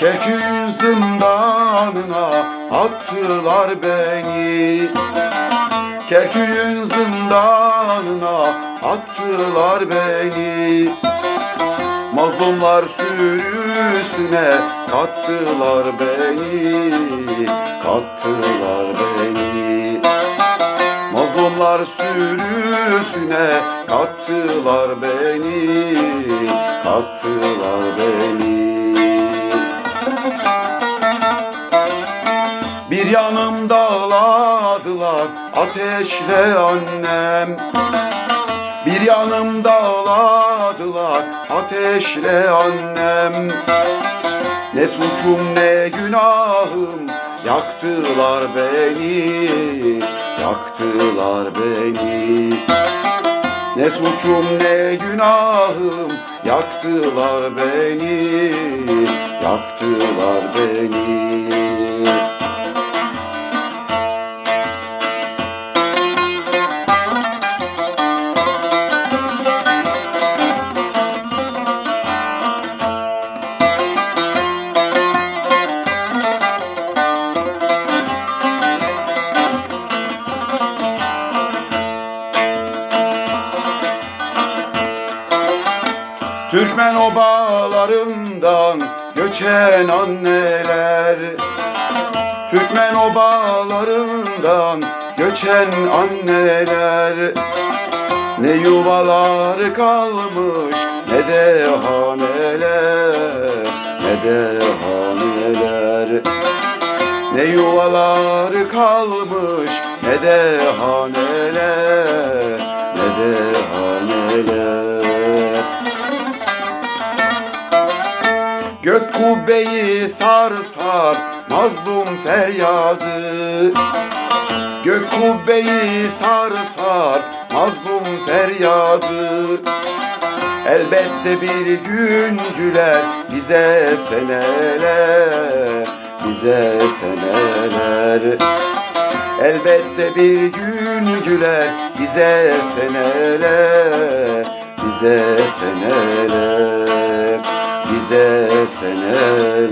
Kerkük'ün zindanına attılar beni. Kerkük'ün zindanına attılar beni. Mazlumlar sürüsüne kattılar beni Kattılar beni. Mazlumlar sürüsüne kattılar beni Kattılar beni Bir yanım dağladılar ateşle annem. Bir yanım dağladılar ateşle annem. Ne suçum ne günahım yaktılar beni Yaktılar beni. Ne suçum ne günahım yaktılar beni yaktılar beni Türkmen obalarından göçen anneler. Türkmen obalarından göçen anneler. Ne yuvalar kalmış ne de haneler Ne de haneler. Ne yuvalar kalmış ne de haneler Ne de haneler kubbeyi sar sar mazlum feryadı. Gök kubbeyi sar sar mazlum feryadı. Elbette bir gün güler bize seneler Bize seneler Elbette bir gün güler bize seneler Bize seneler bize seneler